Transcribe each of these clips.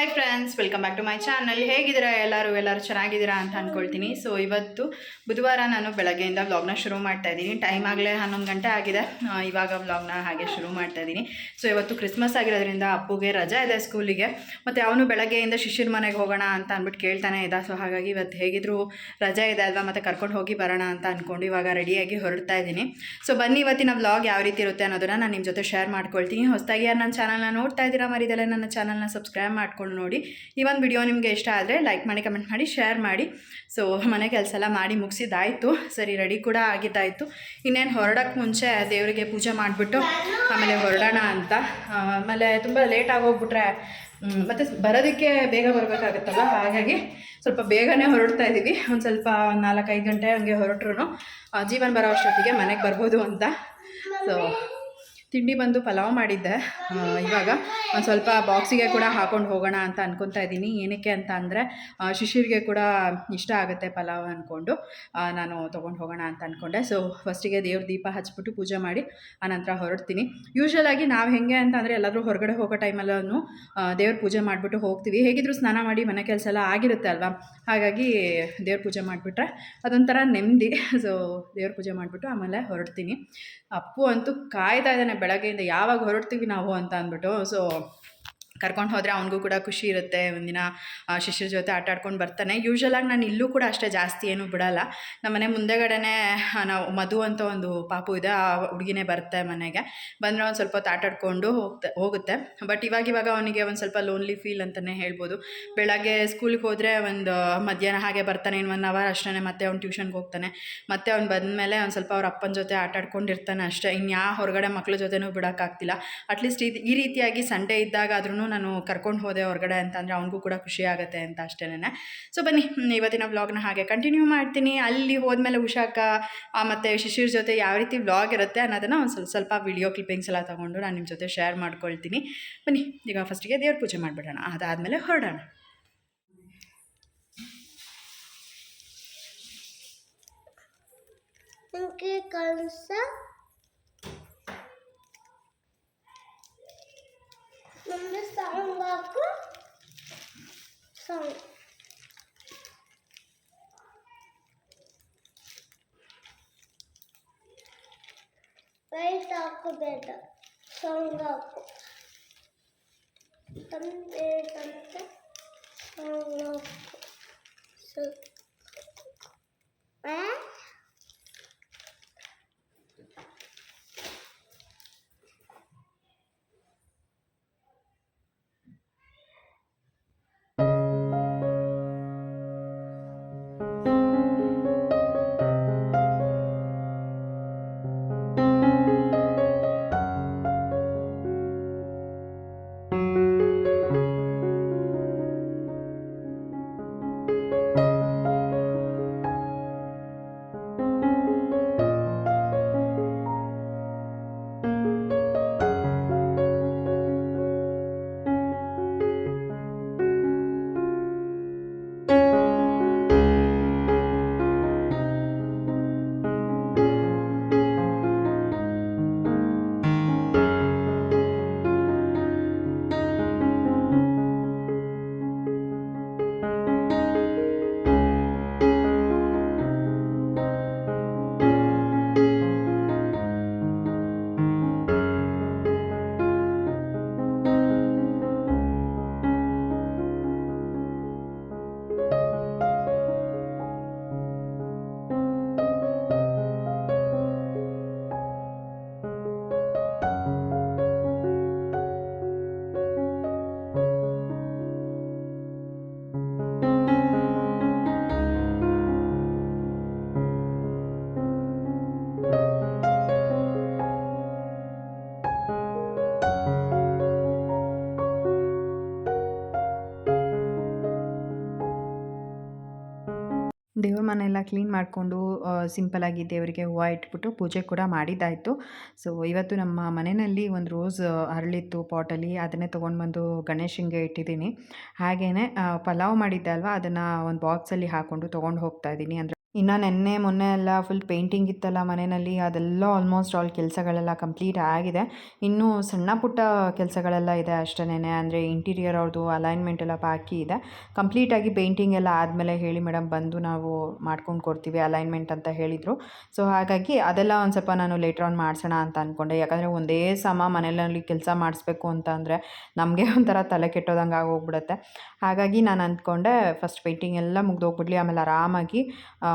Hi friends welcome back to my channel ಹೇಗಿದ್ದೀರಾ ಎಲ್ಲರೂ? ಎಲ್ಲರೂ ಚೆನ್ನಾಗಿದ್ದೀರಾ ಅಂತ ಅಂದ್ಕೊಳ್ತೀನಿ ಸೊ ಇವತ್ತು ಬುಧವಾರ ನಾನು ಬೆಳಗ್ಗೆಯಿಂದ ವ್ಲಾಗ್ನ ಶುರು ಮಾಡ್ತಾ ಇದ್ದೀನಿ. ಟೈಮ್ ಆಗಲೇ ಹನ್ನೊಂದು ಗಂಟೆ ಆಗಿದೆ. ಇವಾಗ ವ್ಲಾಗ್ನ ಹಾಗೆ ಶುರು ಮಾಡ್ತಾ ಇದ್ದೀನಿ. ಸೊ ಇವತ್ತು ಕ್ರಿಸ್ಮಸ್ ಆಗಿರೋದ್ರಿಂದ ಅಪ್ಪುಗೆ ರಜಾ ಇದೆ ಸ್ಕೂಲಿಗೆ. ಮತ್ತು ಅವನು ಬೆಳಗ್ಗೆಯಿಂದ ಶಿಷ್ಯರ ಮನೆಗೆ ಹೋಗೋಣ ಅಂತ ಅಂದ್ಬಿಟ್ಟು ಕೇಳ್ತಾನೆ ಇದ್ದ. ಸೊ ಹಾಗಾಗಿ ಇವತ್ತು ಹೇಗಿದ್ರು ರಜಾ ಇದೆ ಅಲ್ವಾ? ಮತ್ತು ಕರ್ಕೊಂಡು ಹೋಗಿ ಬರೋಣ ಅಂತ ಅಂದ್ಕೊಂಡು ಇವಾಗ ರೆಡಿಯಾಗಿ ಹೊರಡ್ತಾ ಇದ್ದೀನಿ. ಸೊ ಬನ್ನಿ ಇವತ್ತಿನ ವ್ಲಾಗ್ ಯಾವ ರೀತಿ ಇರುತ್ತೆ ಅನ್ನೋದನ್ನು ನಾನು ನಿಮ್ಮ ಜೊತೆ ಶೇರ್ ಮಾಡ್ಕೊಳ್ತೀನಿ. ಹೊಸದಾಗಿ ಯಾರು ನನ್ನ ಚಾನಲ್ನ ನೋಡ್ತಾ ಇದ್ದೀರಾ ಮರಿದಲ್ಲೇ ನನ್ನ ಚಾನಲ್ನ ಸಬ್ಸ್ಕ್ರೈಬ್ ಮಾಡ್ಕೊಂಡು ನೋಡಿ. ಈ ಒಂದು ವಿಡಿಯೋ ನಿಮಗೆ ಇಷ್ಟ ಆದರೆ ಲೈಕ್ ಮಾಡಿ, ಕಮೆಂಟ್ ಮಾಡಿ, ಶೇರ್ ಮಾಡಿ. ಸೊ ಮನೆ ಕೆಲಸ ಎಲ್ಲ ಮಾಡಿ ಮುಗಿಸಿದ್ದಾಯಿತು. ಸರಿ ರೆಡಿ ಕೂಡ ಆಗಿದ್ದಾಯಿತು. ಇನ್ನೇನು ಹೊರಡೋಕ್ಕೆ ಮುಂಚೆ ದೇವರಿಗೆ ಪೂಜೆ ಮಾಡಿಬಿಟ್ಟು ಆಮೇಲೆ ಹೊರಡೋಣ ಅಂತ. ಆಮೇಲೆ ತುಂಬ ಲೇಟ್ ಆಗೋಗ್ಬಿಟ್ರೆ ಮತ್ತು ಬರೋದಕ್ಕೆ ಬೇಗ ಬರಬೇಕಾಗುತ್ತಲ್ಲ ಹಾಗಾಗಿ ಸ್ವಲ್ಪ ಬೇಗನೆ ಹೊರಡ್ತಾ ಇದ್ದೀವಿ. ಒಂದು ಸ್ವಲ್ಪ ನಾಲ್ಕೈದು ಗಂಟೆ ಹಂಗೆ ಹೊರಟ್ರು ಜೀವನ ಬರೋ ಅಷ್ಟೊತ್ತಿಗೆ ಮನೆಗೆ ಬರ್ಬೋದು ಅಂತ. ಸೊ ತಿಂಡಿ ಬಂದು ಪಲಾವ್ ಮಾಡಿದ್ದೆ. ಇವಾಗ ಒಂದು ಸ್ವಲ್ಪ ಬಾಕ್ಸಿಗೆ ಕೂಡ ಹಾಕೊಂಡು ಹೋಗೋಣ ಅಂತ ಅನ್ಕೊತಾ ಇದ್ದೀನಿ. ಏನಕ್ಕೆ ಅಂತ ಅಂದರೆ ಶಿಶಿರಿಗೆ ಕೂಡ ಇಷ್ಟ ಆಗುತ್ತೆ ಪಲಾವ್ ಅಂದ್ಕೊಂಡು ನಾನು ತೊಗೊಂಡು ಹೋಗೋಣ ಅಂತ ಅಂದ್ಕೊಂಡೆ ಸೊ ಫಸ್ಟಿಗೆ ದೇವ್ರ ದೀಪ ಹಚ್ಬಿಟ್ಟು ಪೂಜೆ ಮಾಡಿ ಆನಂತರ ಹೊರಡ್ತೀನಿ. ಯೂಶ್ವಲಾಗಿ ನಾವು ಹೆಂಗೆ ಅಂತ ಅಂದರೆ ಎಲ್ಲಾದರೂ ಹೊರಗಡೆ ಹೋಗೋ ಟೈಮಲ್ಲೂ ದೇವ್ರ ಪೂಜೆ ಮಾಡಿಬಿಟ್ಟು ಹೋಗ್ತೀವಿ. ಹೇಗಿದ್ರು ಸ್ನಾನ ಮಾಡಿ ಮನೆ ಕೆಲಸ ಎಲ್ಲ ಆಗಿರುತ್ತೆ ಅಲ್ವಾ? ಹಾಗಾಗಿ ದೇವ್ರ ಪೂಜೆ ಮಾಡಿಬಿಟ್ರೆ ಅದೊಂಥರ ನೆಮ್ಮದಿ. ಸೊ ದೇವ್ರ ಪೂಜೆ ಮಾಡಿಬಿಟ್ಟು ಆಮೇಲೆ ಹೊರಡ್ತೀನಿ. ಅಪ್ಪು ಅಂತೂ ಕಾಯ್ತಾ ಇದ್ದಾನೆ. ಬೆಳಗ್ಗೆಯಿಂದ ಯಾವಾಗ ಹೊರಡ್ತೀವಿ ನಾವು ಅಂತ ಅಂದ್ಬಿಟ್ಟು ಸೊ ಕರ್ಕೊಂಡು ಹೋದರೆ ಅವನಿಗೂ ಕೂಡ ಖುಷಿ ಇರುತ್ತೆ. ಒಂದಿನ ಶಿಷ್ಯರ ಜೊತೆ ಆಟ ಆಡ್ಕೊಂಡು ಬರ್ತಾನೆ. ಯೂಶ್ವಲಾಗಿ ನಾನು ಇಲ್ಲೂ ಕೂಡ ಅಷ್ಟೇ ಜಾಸ್ತಿ ಏನು ಬಿಡಲ್ಲ. ನಮ್ಮ ಮನೆ ಮುಂದೆಗಡೆನೇ ನಾವು ಮಧು ಅಂತ ಒಂದು ಪಾಪು ಇದೆ. ಆ ಹುಡುಗಿನೇ ಬರುತ್ತೆ ಮನೆಗೆ. ಬಂದರೆ ಒಂದು ಸ್ವಲ್ಪ ಹೊತ್ತು ಆಟ ಆಡ್ಕೊಂಡು ಹೋಗ್ತಾ, ಹೋಗುತ್ತೆ. ಬಟ್ ಇವಾಗ ಇವಾಗ ಅವನಿಗೆ ಒಂದು ಸ್ವಲ್ಪ ಲೋನ್ಲಿ ಫೀಲ್ ಅಂತಲೇ ಹೇಳ್ಬೋದು. ಬೆಳಗ್ಗೆ ಸ್ಕೂಲಿಗೆ ಹೋದರೆ ಒಂದು, ಮಧ್ಯಾಹ್ನ ಹಾಗೆ ಬರ್ತಾನೆ. ಇನ್ನು ಒನ್ ಅವರ್ ಅಷ್ಟೇ ಮತ್ತೆ ಅವ್ನು ಟ್ಯೂಷನ್ಗೆ ಹೋಗ್ತಾನೆ. ಮತ್ತೆ ಅವ್ನು ಬಂದಮೇಲೆ ಒಂದು ಸ್ವಲ್ಪ ಅವ್ರ ಅಪ್ಪನ ಜೊತೆ ಆಟ ಆಡ್ಕೊಂಡಿರ್ತಾನೆ ಅಷ್ಟೇ. ಇನ್ಯಾ ಹೊರಗಡೆ ಮಕ್ಕಳ ಜೊತೆನೂ ಬಿಡೋಕ್ಕಾಗ್ತಿಲ್ಲ ಅಟ್ಲೀಸ್ಟ್ ಇದು ಈ ರೀತಿಯಾಗಿ ಸಂಡೇ ಇದ್ದಾಗ ಆದ್ರೂ ನಾನು ಕರ್ಕೊಂಡು ಹೋದೆ ಹೊರಗಡೆ ಅಂತಂದರೆ ಅವನಿಗೂ ಕೂಡ ಖುಷಿ ಆಗುತ್ತೆ ಅಂತ ಅಷ್ಟೇನೆ ಸೊ ಬನ್ನಿ ಇವತ್ತಿನ ವ್ಲಾಗ್ನ ಹಾಗೆ ಕಂಟಿನ್ಯೂ ಮಾಡ್ತೀನಿ. ಅಲ್ಲಿ ಹೋದ್ಮೇಲೆ ಉಷಾಕ ಮತ್ತು ಶಿಶಿರ್ ಜೊತೆ ಯಾವ ರೀತಿ ವ್ಲಾಗ್ ಇರುತ್ತೆ ಅನ್ನೋದನ್ನು ಒಂದು ಸ್ವಲ್ಪ ಸ್ವಲ್ಪ ವಿಡಿಯೋ ಕ್ಲಿಪ್ಪಿಂಗ್ಸ್ ಎಲ್ಲ ತೊಗೊಂಡು ನಾನು ನಿಮ್ಮ ಜೊತೆ ಶೇರ್ ಮಾಡ್ಕೊಳ್ತೀನಿ. ಬನ್ನಿ, ಈಗ ಫಸ್ಟಿಗೆ ದೇವ್ರ ಪೂಜೆ ಮಾಡಿಬಿಡೋಣ. ಅದಾದಮೇಲೆ ಹೊರಡೋಣ. ನನಗೆ ముందు సంగాకు సంగ వైట్ ఆకు బేట సంగాకు తంతే తంతే సంగాకు సంగ ಸಾಂಗ್ ಹಾಕು ಸೊ ಮನೆ ದೇವ್ರ ಮನೆಯೆಲ್ಲ ಕ್ಲೀನ್ ಮಾಡಿಕೊಂಡು ಸಿಂಪಲಾಗಿ ದೇವರಿಗೆ ಹೂವು ಇಟ್ಬಿಟ್ಟು ಪೂಜೆ ಕೂಡ ಮಾಡಿದ್ದಾಯಿತು. ಸೊ ಇವತ್ತು ನಮ್ಮ ಮನೆಯಲ್ಲಿ ಒಂದು ರೋಸ್ ಅರಳಿತ್ತು ಪಾಟಲ್ಲಿ, ಅದನ್ನೇ ತೊಗೊಂಡು ಬಂದು ಗಣೇಶನಿಗೆ ಇಟ್ಟಿದ್ದೀನಿ. ಹಾಗೆಯೇ ಪಲಾವ್ ಮಾಡಿದ್ದೆ ಅಲ್ವಾ, ಅದನ್ನು ಒಂದು ಬಾಕ್ಸಲ್ಲಿ ಹಾಕ್ಕೊಂಡು ತೊಗೊಂಡು ಹೋಗ್ತಾ ಇದ್ದೀನಿ. ಅಂದರೆ ಇನ್ನು ನೆನ್ನೆ, ಮೊನ್ನೆ ಎಲ್ಲ ಫುಲ್ ಪೇಂಟಿಂಗ್ ಇತ್ತಲ್ಲ ಮನೆಯಲ್ಲಿ, ಅದೆಲ್ಲ ಆಲ್ಮೋಸ್ಟ್ ಆಲ್ ಕೆಲಸಗಳೆಲ್ಲ ಕಂಪ್ಲೀಟ್ ಆಗಿದೆ. ಇನ್ನೂ ಸಣ್ಣ ಪುಟ್ಟ ಕೆಲಸಗಳೆಲ್ಲ ಇದೆ ಅಷ್ಟೇನೆ ಅಂದರೆ ಇಂಟೀರಿಯರ್ ಅವ್ರದ್ದು ಅಲೈನ್ಮೆಂಟ್ ಎಲ್ಲ ಬಾಕಿ ಇದೆ. ಕಂಪ್ಲೀಟಾಗಿ ಪೇಂಟಿಂಗ್ ಎಲ್ಲ ಆದಮೇಲೆ ಹೇಳಿ ಮೇಡಮ್ ಬಂದು ನಾವು ಮಾಡ್ಕೊಂಡು ಕೊಡ್ತೀವಿ ಅಲೈನ್ಮೆಂಟ್ ಅಂತ ಹೇಳಿದರು. ಸೊ ಹಾಗಾಗಿ ಅದೆಲ್ಲ ಒಂದು ಸ್ವಲ್ಪ ನಾನು ಲೇಟರ್ ಆನ್ ಮಾಡಿಸೋಣ ಅಂತ ಅಂದ್ಕೊಂಡೆ ಯಾಕಂದರೆ ಒಂದೇ ಸಮ ಮನೆಯಲ್ಲಿ ಕೆಲಸ ಮಾಡಿಸ್ಬೇಕು ಅಂತ ಅಂದರೆ ನಮಗೆ ಒಂಥರ ತಲೆ ಕೆಟ್ಟೋದಂಗೆ ಆಗೋಗ್ಬಿಡುತ್ತೆ. ಹಾಗಾಗಿ ನಾನು ಅಂದ್ಕೊಂಡೆ ಫಸ್ಟ್ ಪೇಂಟಿಂಗ್ ಎಲ್ಲ ಮುಗ್ದೋಗ್ಬಿಡ್ಲಿ, ಆಮೇಲೆ ಆರಾಮಾಗಿ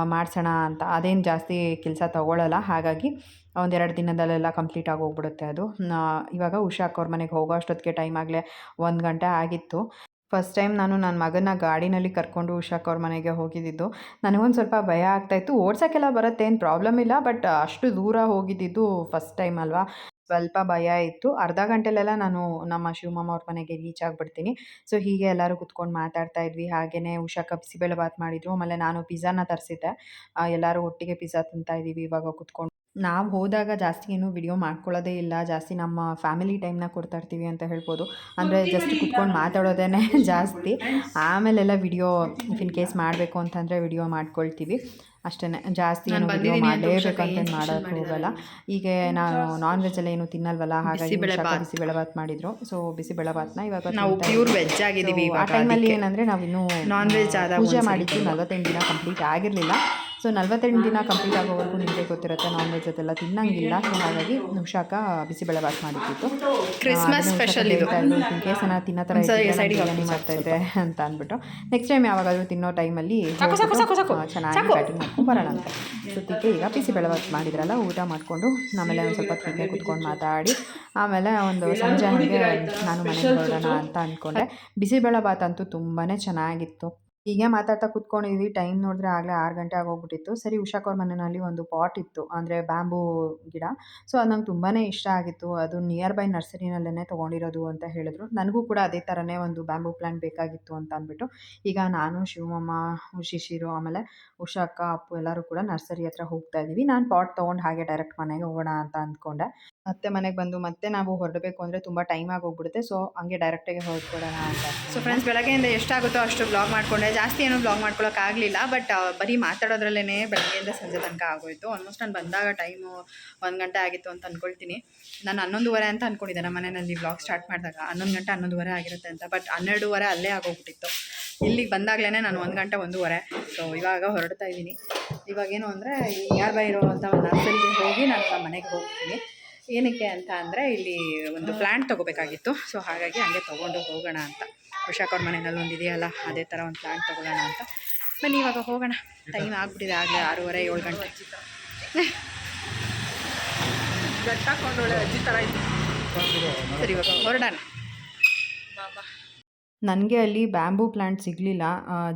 ಮಾಡಿಸೋಣ ಅಂತ ಅದೇನು ಜಾಸ್ತಿ ಕೆಲಸ ತೊಗೊಳ್ಳಲ್ಲ ಹಾಗಾಗಿ ಒಂದೆರಡು ದಿನದಲ್ಲೆಲ್ಲ ಕಂಪ್ಲೀಟ್ ಆಗೋಗ್ಬಿಡುತ್ತೆ ಅದು. ನಾ- ಇವಾಗ ಉಷಾ ಮನೆಗೆ ಹೋಗೋ ಅಷ್ಟೊತ್ತಿಗೆ ಟೈಮ್ ಆಗಲೇ ಒಂದು ಗಂಟೆ ಆಗಿತ್ತು. ಫಸ್ಟ್ ಟೈಮ್ ನಾನು ನನ್ನ ಮಗನ ಗಾಡಿನಲ್ಲಿ ಕರ್ಕೊಂಡು ಉಷಾಕ್ ಅವ್ರ ಮನೆಗೆ ಹೋಗಿದ್ದಿದ್ದು ನನಗೊಂದು ಸ್ವಲ್ಪ ಭಯ ಆಗ್ತಾಯಿತ್ತು ಓಡ್ಸೋಕ್ಕೆಲ್ಲ ಬರುತ್ತೆ ಏನು ಪ್ರಾಬ್ಲಮ್ ಇಲ್ಲ. ಬಟ್ ಅಷ್ಟು ದೂರ ಹೋಗಿದ್ದಿದ್ದು ಫಸ್ಟ್ ಟೈಮ್ ಅಲ್ವಾ? ಸ್ವಲ್ಪ ಭಯ ಇತ್ತು. ಅರ್ಧ ಗಂಟೆಲೆಲ್ಲ ನಾನು ನಮ್ಮ ಶಿವಮಮ್ಮ ಅವ್ರ ಮನೆಗೆ ರೀಚ್ ಆಗಿಬಿಡ್ತೀನಿ. ಸೊ ಹೀಗೆ ಎಲ್ಲರೂ ಕುತ್ಕೊಂಡು ಮಾತಾಡ್ತಾ ಇದ್ವಿ. ಹಾಗೆಯೇ ಉಷಾಕ ಬಿಸಿಬೇಳೆ ಬಾತ್ ಮಾಡಿದ್ರು. ಆಮೇಲೆ ನಾನು ಪಿಜ್ಜಾನ ತರಿಸಿದ್ದೆ. ಎಲ್ಲರೂ ಒಟ್ಟಿಗೆ ಪಿಜ್ಜಾ ತಿಂತಾ ಇದ್ದೀವಿ. ಇವಾಗ ಕುತ್ಕೊಂಡು ನಾವು ಹೋದಾಗ ಜಾಸ್ತಿ ಏನು ವಿಡಿಯೋ ಮಾಡ್ಕೊಳ್ಳೋದೇ ಇಲ್ಲ. ಜಾಸ್ತಿ ನಮ್ಮ ಫ್ಯಾಮಿಲಿ ಟೈಮ್ನ ಕೊಡ್ತಾ ಇರ್ತೀವಿ ಅಂತ ಹೇಳ್ಬೋದು. ಅಂದರೆ ಜಸ್ಟ್ ಕುತ್ಕೊಂಡು ಮಾತಾಡೋದೇ ಜಾಸ್ತಿ. ಆಮೇಲೆಲ್ಲ ವಿಡಿಯೋ ಇಫ್ ಇನ್ ಕೇಸ್ ಮಾಡಬೇಕು ಅಂತಂದರೆ ವಿಡಿಯೋ ಮಾಡ್ಕೊಳ್ತೀವಿ. ಅಷ್ಟೇ ಜಾಸ್ತಿ ಏನು ವಿಡಿಯೋ ಮಾಡಲೇಬೇಕು ಅಂತ ಮಾಡಲೇಬೇಕಂತ ಮಾಡೋಕ್ಕೆ ಹೋಗಲ್ಲ. ಈಗ ನಾನು ನಾನ್ ವೆಜ್ಜಲ್ಲ ಏನು ತಿನ್ನಲ್ವಲ್ಲ ಹಾಗಾಗಿ ಬಿಸಿಬೇಳೆ ಭಾತ್ ಮಾಡಿದ್ರು. ಸೊ ಬಿಸಿಬೇಳೆ ಬಾತ್ನ ಇವಾಗ ನಾವು ಪ್ಯೂರ್. ವೆಜ್ ಆಗಿದ್ದೀವಿ ಆ ಟೈಮಲ್ಲಿ ಏನಂದರೆ ಏನಂದರೆ ಇನ್ನೂ ನಾನ್ ವೆಜ್ ಆದ ಪೂಜೆ ಮಾಡಿದ್ದು ನಲ್ವತ್ತೆಂಟು ದಿನ ಕಂಪ್ಲೀಟ್ ಆಗಿರಲಿಲ್ಲ. ಸೊ ನಲ್ವತ್ತೆಂಟು ದಿನ ಕಂಪ್ಲೀಟ್ ಆಗೋವರೆಗೂ ನಿಮಗೆ ಗೊತ್ತಿರುತ್ತೆ ನಾನ್ ವೆಜ್ ಅದೆಲ್ಲ ತಿನ್ನಂಗಿಲ್ಲ. ಸೊ ಹಾಗಾಗಿ ಹುಷಾಕ ಬಿಸಿಬೇಳೆ ಬಾತ್ ಮಾಡಿದ್ದಿತ್ತು ಕ್ರಿಸ್ಮಸ್ ಸ್ಪೆಷಲ್ ಇದು. ಇನ್ ಕೇಸ್ ನಾನು ತಿನ್ನೋ ಥರ ಬಿರಿಯಾನಿ ಅಂತ ಅಂದ್ಬಿಟ್ಟು ನೆಕ್ಸ್ಟ್ ಟೈಮ್ ಯಾವಾಗಾದರೂ ತಿನ್ನೋ ಟೈಮಲ್ಲಿ. ಚೆನ್ನಾಗಿ ಪ್ಯಾಟಿಂಗ್ ಮಾಡ್ಕೊಂಡು ಬರೋಣ ಅಂತ. ಸದ್ಯಕ್ಕೆ ಈಗ ಬಿಸಿಬೇಳೆ ಬಾತ್ ಮಾಡಿದ್ರಲ್ಲ ಊಟ ಮಾಡಿಕೊಂಡು ಆಮೇಲೆ ಒಂದು ಸ್ವಲ್ಪ ತಿಂಗೆ ಕುತ್ಕೊಂಡು ಮಾತಾಡಿ ಆಮೇಲೆ ಒಂದು ಸಂಜೆ ಹಾಗೆ ನಾನು ಮನೆಗೆ ಹೊರಡೋಣ ಅಂತ ಅಂದ್ಕೊಂಡೆ ಬಿಸಿಬೇಳೆ ಬಾತ್ ಅಂತೂ ತುಂಬಾ ಚೆನ್ನಾಗಿತ್ತು. ಹೀಗೆ ಮಾತಾಡ್ತಾ ಕುತ್ಕೊಂಡಿದ್ವಿ. ಟೈಮ್ ನೋಡಿದ್ರೆ ಆಗಲೇ ಆರು ಗಂಟೆ ಆಗೋಗ್ಬಿಟ್ಟಿತ್ತು. ಸರಿ, ಉಷಾಕ್ ಅವ್ರ ಮನೆಯಲ್ಲಿ ಒಂದು ಪಾಟ್ ಇತ್ತು, ಅಂದರೆ ಬ್ಯಾಂಬೂ ಗಿಡ. ಸೊ, ಅದು ನಂಗೆ ತುಂಬಾ ಇಷ್ಟ ಆಗಿತ್ತು. ಅದು ನಿಯರ್ ಬೈ ನರ್ಸರಿನಲ್ಲೇ ತೊಗೊಂಡಿರೋದು ಅಂತ ಹೇಳಿದ್ರು. ನನಗೂ ಕೂಡ ಅದೇ ಥರನೇ ಒಂದು ಬ್ಯಾಂಬೂ ಪ್ಲ್ಯಾಂಟ್ ಬೇಕಾಗಿತ್ತು ಅಂತ ಅಂದ್ಬಿಟ್ಟು. ಈಗ ನಾನು, ಶಿವಮಮ್ಮ, ಶಿಶಿರು, ಆಮೇಲೆ ಉಷಾಕ ಅಪ್ಪು ಎಲ್ಲರೂ ಕೂಡ ನರ್ಸರಿ ಹತ್ರ ಹೋಗ್ತಾ ಇದ್ದೀವಿ ನಾನು ಪಾಟ್ ತೊಗೊಂಡು ಹಾಗೆ ಡೈರೆಕ್ಟ್ ಮನೆಗೆ ಹೋಗೋಣ ಅಂತ ಅಂದ್ಕೊಂಡೆ. ಮತ್ತೆ ಮನೆಗೆ ಬಂದು ಮತ್ತೆ ನಾವು ಹೊರಡಬೇಕು ಅಂದರೆ ತುಂಬ ಟೈಮ್ ಆಗೋಗ್ಬಿಡುತ್ತೆ. ಸೊ ಹಂಗೆ ಡೈರೆಕ್ಟಾಗಿ ಹೊರಡ್ಕೊಡೋಣ ಅಂತ. ಸೊ ಫ್ರೆಂಡ್ಸ್ ಬೆಳಗ್ಗೆಯಿಂದ ಎಷ್ಟಾಗುತ್ತೋ ಅಷ್ಟು ಬ್ಲಾಗ್ ಮಾಡಿಕೊಂಡೆ. ಜಾಸ್ತಿ ಏನು ಬ್ಲಾಗ್ ಮಾಡ್ಕೊಳ್ಳೋಕ್ಕಾಗಲಿಲ್ಲ ಬಟ್ ಬರೀ ಮಾತಾಡೋದ್ರಲ್ಲೇ ಬೆಳಗ್ಗೆಯಿಂದ ಸಂಜೆ ತನಕ ಆಗೋಯ್ತು. ಆಲ್ಮೋಸ್ಟ್ ನಾನು ಬಂದಾಗ ಟೈಮು ಒಂದು ಗಂಟೆ ಆಗಿತ್ತು ಅಂತ ಅಂದ್ಕೊಳ್ತೀನಿ ನಾನು ಹನ್ನೊಂದುವರೆ ಅಂತ ಅಂದ್ಕೊಂಡಿದ್ದೆ ನಮ್ಮ ಮನೆಯಲ್ಲಿ ಬ್ಲಾಗ್ ಸ್ಟಾರ್ಟ್ ಮಾಡಿದಾಗ. ಹನ್ನೊಂದು ಗಂಟೆ, ಹನ್ನೊಂದುವರೆ ಆಗಿರುತ್ತೆ ಅಂತ ಬಟ್ ಹನ್ನೆರಡುವರೆ ಅಲ್ಲೇ ಆಗೋಗ್ಬಿಟ್ಟಿತ್ತು. ಇಲ್ಲಿಗೆ ಬಂದಾಗಲೇ ನಾನು ಒಂದು ಗಂಟೆ, ಒಂದೂವರೆ. ಸೊ ಇವಾಗ ಹೊರಡ್ತಾ ಇದ್ದೀನಿ. ಇವಾಗೇನು ಅಂದರೆ ನಿಯರ್ ಬೈ ಅಂತ ಒಂದು ನರ್ಸರಿಗೆ ಹೋಗಿ ನಾನು ಮನೆಗೆ ಹೋಗ್ತೀನಿ. ಏನಕ್ಕೆ ಅಂತ ಅಂದರೆ ಇಲ್ಲಿ ಒಂದು ಪ್ಲ್ಯಾಂಟ್ ತೊಗೋಬೇಕಾಗಿತ್ತು. ಸೊ ಹಾಗಾಗಿ ಹಂಗೆ ತೊಗೊಂಡು ಹೋಗೋಣ ಅಂತ. ಅವ್ರ ಮನೆಯಲ್ಲಿ ಒಂದು ಇದೆಯಲ್ಲ ಅದೇ ಥರ ಒಂದು ಪ್ಲ್ಯಾಂಟ್ ತೊಗೊಳ್ಳೋಣ ಅಂತ. ಬನ್ನಿ ಇವಾಗ ಹೋಗೋಣ. ಟೈಮ್ ಆಗ್ಬಿಟ್ಟಿದೆ ಆಗಲೇ ಆರೂವರೆ ಏಳು ಗಂಟೆ. ಸರಿ ಇವಾಗ ಹೊರಡೋಣ. ನನಗೆ ಅಲ್ಲಿ ಬ್ಯಾಂಬೂ ಪ್ಲ್ಯಾಂಟ್ ಸಿಗಲಿಲ್ಲ.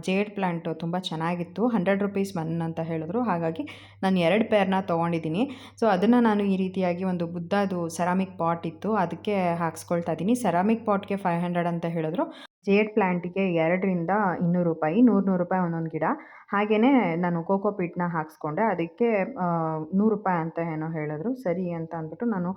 ಜೇಡ್ ಪ್ಲ್ಯಾಂಟು ತುಂಬ ಚೆನ್ನಾಗಿತ್ತು. ಹಂಡ್ರೆಡ್ ರುಪೀಸ್ ಒನ್ ಅಂತ ಹೇಳಿದ್ರು. ಹಾಗಾಗಿ ನಾನು ಎರಡು ಪೇರ್ನ ತೊಗೊಂಡಿದ್ದೀನಿ. ಸೊ, ಅದನ್ನು ನಾನು ಈ ರೀತಿಯಾಗಿ ಒಂದು ಬುದ್ಧದು ಸೆರಾಮಿಕ್ ಪಾಟ್ ಇತ್ತು. ಅದಕ್ಕೆ ಹಾಕ್ಸ್ಕೊಳ್ತಾ ಇದ್ದೀನಿ. ಸೆರಾಮಿಕ್ ಪಾಟ್ಗೆ ಫೈವ್ ಹಂಡ್ರೆಡ್ ಅಂತ ಹೇಳಿದ್ರು. ಜೇಡ್ ಪ್ಲ್ಯಾಂಟಿಗೆ ಎರಡರಿಂದ ಇನ್ನೂರು ರೂಪಾಯಿ ನೂರು ನೂರು ರೂಪಾಯಿ ಒಂದೊಂದು ಗಿಡ. ಹಾಗೆಯೇ ನಾನು ಕೋಕೋ ಪೀಟ್ನ ಹಾಕ್ಸ್ಕೊಂಡೆ. ಅದಕ್ಕೆ ನೂರು ರೂಪಾಯಿ ಅಂತ ಏನೋ ಹೇಳಿದ್ರು. ಸರಿ ಅಂತ ಅಂದ್ಬಿಟ್ಟು ನಾನು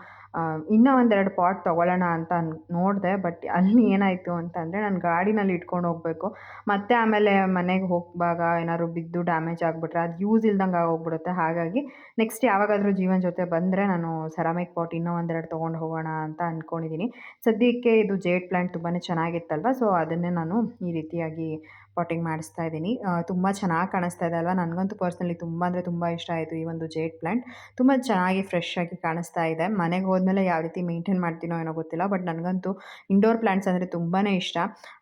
ಇನ್ನೂ ಒಂದೆರಡು ಪಾಟ್ ತೊಗೊಳ್ಳೋಣ ಅಂತ ನೋಡಿದೆ. ಬಟ್ ಅಲ್ಲಿ ಏನಾಯಿತು ಅಂತಂದರೆ ನಾನು ಗಾಡಿನಲ್ಲಿ ಇಟ್ಕೊಂಡು ಹೋಗಬೇಕು. ಮತ್ತು ಆಮೇಲೆ ಮನೆಗೆ ಹೋಗುವಾಗ ಏನಾದ್ರು ಬಿದ್ದು ಡ್ಯಾಮೇಜ್ ಆಗಿಬಿಟ್ರೆ, ಅದು ಯೂಸ್ ಇಲ್ದಂಗೆ ಆಗೋಗ್ಬಿಡುತ್ತೆ. ಹಾಗಾಗಿ ನೆಕ್ಸ್ಟ್ ಯಾವಾಗಾದರೂ ಜೀವನ ಜೊತೆ ಬಂದರೆ ನಾನು ಸೆರಾಮಿಕ್ ಪಾಟ್ ಇನ್ನೂ ಒಂದೆರಡು ತೊಗೊಂಡು ಹೋಗೋಣ ಅಂತ ಅಂದ್ಕೊಂಡಿದ್ದೀನಿ ಸದ್ಯಕ್ಕೆ ಇದು ಜೇಡ್ ಪ್ಲ್ಯಾಂಟ್ ತುಂಬಾ ಚೆನ್ನಾಗಿತ್ತಲ್ವ? ಸೊ ಅದನ್ನೇ ನಾನು ಈ ರೀತಿಯಾಗಿ ಪಾಟಿಂಗ್ ಮಾಡಿಸ್ತಾ ಇದ್ದೀನಿ. ತುಂಬ ಚೆನ್ನಾಗಿ ಕಾಣಿಸ್ತಾ ಇದೆ ಅಲ್ವಾ? ನನಗಂತೂ ಪರ್ಸ್ನಲಿ ತುಂಬ ಅಂದರೆ ತುಂಬ ಇಷ್ಟ ಆಯಿತು ಈ ಒಂದು ಜೇಡ್ ಪ್ಲ್ಯಾಂಟ್ ತುಂಬ ಚೆನ್ನಾಗಿ ಫ್ರೆಶ್ ಆಗಿ ಕಾಣಿಸ್ತಾ ಇದೆ. ಮನೆಗೆ ಹೋದ್ಮೇಲೆ ಯಾವ ರೀತಿ ಮೇಂಟೈನ್ ಮಾಡ್ತೀನೋ ಏನೋ ಗೊತ್ತಿಲ್ಲ, ಬಟ್ ನನಗಂತೂ ಇಂಡೋರ್ ಪ್ಲ್ಯಾಂಟ್ಸ್ ಅಂದರೆ ತುಂಬಾ ಇಷ್ಟ.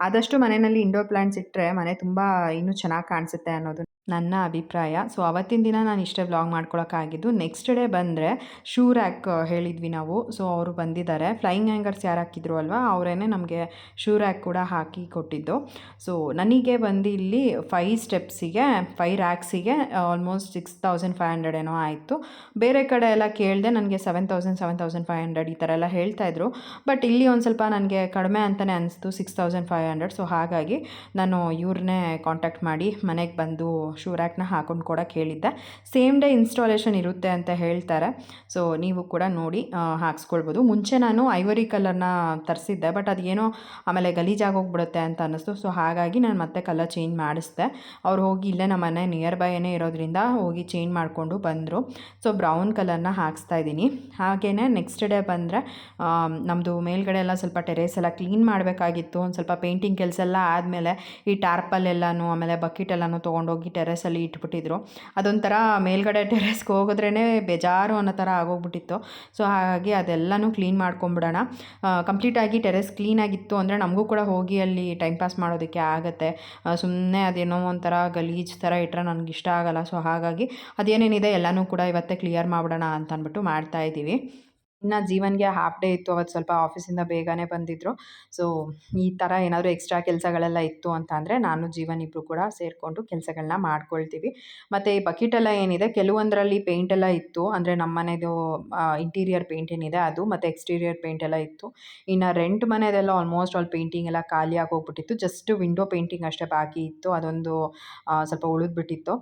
ಆದಷ್ಟು ಮನೆಯಲ್ಲಿ ಇಂಡೋರ್ ಪ್ಲ್ಯಾಂಟ್ಸ್ ಇಟ್ಟರೆ ಮನೆ ತುಂಬ ಇನ್ನೂ ಚೆನ್ನಾಗಿ ಕಾಣಿಸುತ್ತೆ ಅನ್ನೋದು ನನ್ನ ಅಭಿಪ್ರಾಯ. ಸೊ ಅವತ್ತಿನ ದಿನ ನಾನು ಇಷ್ಟೇ ವ್ಲಾಗ್ ಮಾಡ್ಕೊಳಕ್ಕಾಗಿದ್ದು. ನೆಕ್ಸ್ಟ್ ಡೇ ಬಂದರೆ ಶೂ ರ್ಯಾಕ್ ಹೇಳಿದ್ವಿ ನಾವು. ಸೊ ಅವರು ಬಂದಿದ್ದಾರೆ. ಫ್ಲೈಯಿಂಗ್ ಹ್ಯಾಂಗರ್ಸ್ ಯಾರು ಹಾಕಿದ್ರು ಅಲ್ವಾ ಅವರೇ ನಮಗೆ ಶೂ ರ್ಯಾಕ್ ಕೂಡ ಹಾಕಿ ಕೊಟ್ಟಿದ್ದು. ಸೊ ನನಗೆ ಬಂದು ಇಲ್ಲಿ ಫೈವ್ ಸ್ಟೆಪ್ಸಿಗೆ five ರ್ಯಾಕ್ಸಿಗೆ almost six thousand five hundred ಏನೋ ಆಯಿತು. ಬೇರೆ ಕಡೆ ಎಲ್ಲ ಕೇಳಿದೆ ನನಗೆ seven thousand seven thousand five hundred ಈ ಥರ ಎಲ್ಲ ಹೇಳ್ತಾಯಿದ್ರು ಬಟ್ ಇಲ್ಲಿ ಒಂದು ಸ್ವಲ್ಪ ನನಗೆ ಕಡಿಮೆ ಅಂತಲೇ ಅನಿಸ್ತು six thousand five hundred so ಹಾಗಾಗಿ ನಾನು ಇವ್ರನ್ನೇ ಕಾಂಟ್ಯಾಕ್ಟ್ ಮಾಡಿ ಮನೆಗೆ ಬಂದು ಶೂ ರ್ಯಾಕ್ನ ಹಾಕೊಂಡು ಕೊಡೋಕ್ಕೆ ಹೇಳಿದ್ದೆ ಸೇಮ್ ಡೇ ಇನ್ಸ್ಟಾಲೇಷನ್ ಇರುತ್ತೆ ಅಂತ ಹೇಳ್ತಾರೆ. ಸೊ ನೀವು ಕೂಡ ನೋಡಿ ಹಾಕ್ಸ್ಕೊಳ್ಬೋದು. ಮುಂಚೆ ನಾನು ಐವರಿ ಕಲರ್ನ ತರಿಸಿದ್ದೆ ಬಟ್ ಅದೇನೋ ಆಮೇಲೆ ಗಲೀಜಾಗೋಗ್ಬಿಡುತ್ತೆ ಅಂತ ಅನ್ನಿಸ್ತು. ಸೊ ಹಾಗಾಗಿ ನಾನು ಮತ್ತೆ ಕಲರ್ ಚೇಂಜ್ ಮಾಡಿಸ್ದೆ. ಅವ್ರು ಹೋಗಿ ಇಲ್ಲೇ ನಮ್ಮ ಮನೆ ನಿಯರ್ ಬೈನೇ ಇರೋದ್ರಿಂದ ಹೋಗಿ ಚೇಂಜ್ ಮಾಡಿಕೊಂಡು ಬಂದರು. ಸೊ ಬ್ರೌನ್ ಕಲರ್ನ ಹಾಕ್ಸ್ತಾ ಇದ್ದೀನಿ. ಹಾಗೆಯೇ ನೆಕ್ಸ್ಟ್ ಡೇ ಬಂದರೆ ನಮ್ಮದು ಮೇಲ್ಗಡೆ ಎಲ್ಲ ಸ್ವಲ್ಪ ಟೆರೇಸ್ ಎಲ್ಲ ಕ್ಲೀನ್ ಮಾಡಬೇಕಾಗಿತ್ತು. ಒಂದು ಸ್ವಲ್ಪ ಪೇಂಟಿಂಗ್ ಕೆಲಸ ಎಲ್ಲ ಆದಮೇಲೆ ಈ ಟಾರ್ಪಲ್ ಎಲ್ಲನೂ, ಆಮೇಲೆ ಬಕೆಟ್ ಎಲ್ಲನೂ ತೊಗೊಂಡೋಗಿ ಟೆರೇಸಲ್ಲಿ ಇಟ್ಬಿಟ್ಟಿದ್ರು. ಅದೊಂಥರ ಮೇಲ್ಗಡೆ ಟೆರೆಸ್ಗೆ ಹೋಗಿದ್ರೇ ಬೇಜಾರು ಅನ್ನೋ ಥರ ಆಗೋಗ್ಬಿಟ್ಟಿತ್ತು. ಸೊ ಹಾಗಾಗಿ ಅದೆಲ್ಲನೂ ಕ್ಲೀನ್ ಮಾಡ್ಕೊಂಬಿಡೋಣ. ಕಂಪ್ಲೀಟಾಗಿ ಟೆರೆಸ್ ಕ್ಲೀನಾಗಿತ್ತು ಅಂದರೆ ನಮಗೂ ಕೂಡ ಹೋಗಿ ಅಲ್ಲಿ ಟೈಮ್ ಪಾಸ್ ಮಾಡೋದಕ್ಕೆ ಆಗುತ್ತೆ. ಸುಮ್ಮನೆ ಅದೇನೋ ಒಂಥರ ಗಲೀಜು ಥರ ಇಟ್ಟರೆ ನನಗೆ ಇಷ್ಟ ಆಗಲ್ಲ. ಸೊ ಹಾಗಾಗಿ ಅದೇನೇನಿದೆ ಎಲ್ಲನೂ ಕೂಡ ಇವತ್ತೇ ಕ್ಲಿಯರ್ ಮಾಡಿಬಿಡೋಣ ಅಂತ ಅಂದ್ಬಿಟ್ಟು ಮಾಡ್ತಾ ಇದ್ದೀವಿ. ಇನ್ನು ಜೀವನ್ಗೆ ಹಾಫ್ ಡೇ ಇತ್ತು ಅವತ್ತು ಸ್ವಲ್ಪ ಆಫೀಸಿಂದ ಬೇಗನೆ ಬಂದಿದ್ದರು ಸೊ ಈ ಥರ ಏನಾದರೂ ಎಕ್ಸ್ಟ್ರಾ ಕೆಲಸಗಳೆಲ್ಲ ಇತ್ತು ಅಂತ ಅಂದರೆ ನಾನು, ಜೀವನ್ ಇಬ್ಬರು ಕೂಡ ಸೇರಿಕೊಂಡು ಕೆಲಸಗಳನ್ನ ಮಾಡ್ಕೊಳ್ತೀವಿ. ಮತ್ತು ಈ ಬಕೆಟೆಲ್ಲ ಏನಿದೆ, ಕೆಲವೊಂದರಲ್ಲಿ ಪೇಂಟ್ ಎಲ್ಲ ಇತ್ತು. ಅಂದರೆ ನಮ್ಮ ಮನೆಯದು ಇಂಟೀರಿಯರ್ ಪೇಂಟ್ ಏನಿದೆ ಅದು, ಮತ್ತು ಎಕ್ಸ್ಟೀರಿಯರ್ ಪೇಂಟ್ ಎಲ್ಲ ಇತ್ತು. ಇನ್ನು ರೆಂಟ್ ಮನೆದೆಲ್ಲ ಆಲ್ಮೋಸ್ಟ್ ಆಲ್ ಪೇಂಟಿಂಗ್ ಎಲ್ಲ ಖಾಲಿ ಹೋಗ್ಬಿಟ್ಟಿತ್ತು ಜಸ್ಟ್ ವಿಂಡೋ ಪೇಂಟಿಂಗ್ ಅಷ್ಟೇ ಬಾಕಿ ಇತ್ತು. ಅದೊಂದು ಸ್ವಲ್ಪ ಉಳಿದ್ಬಿಟ್ಟಿತ್ತು.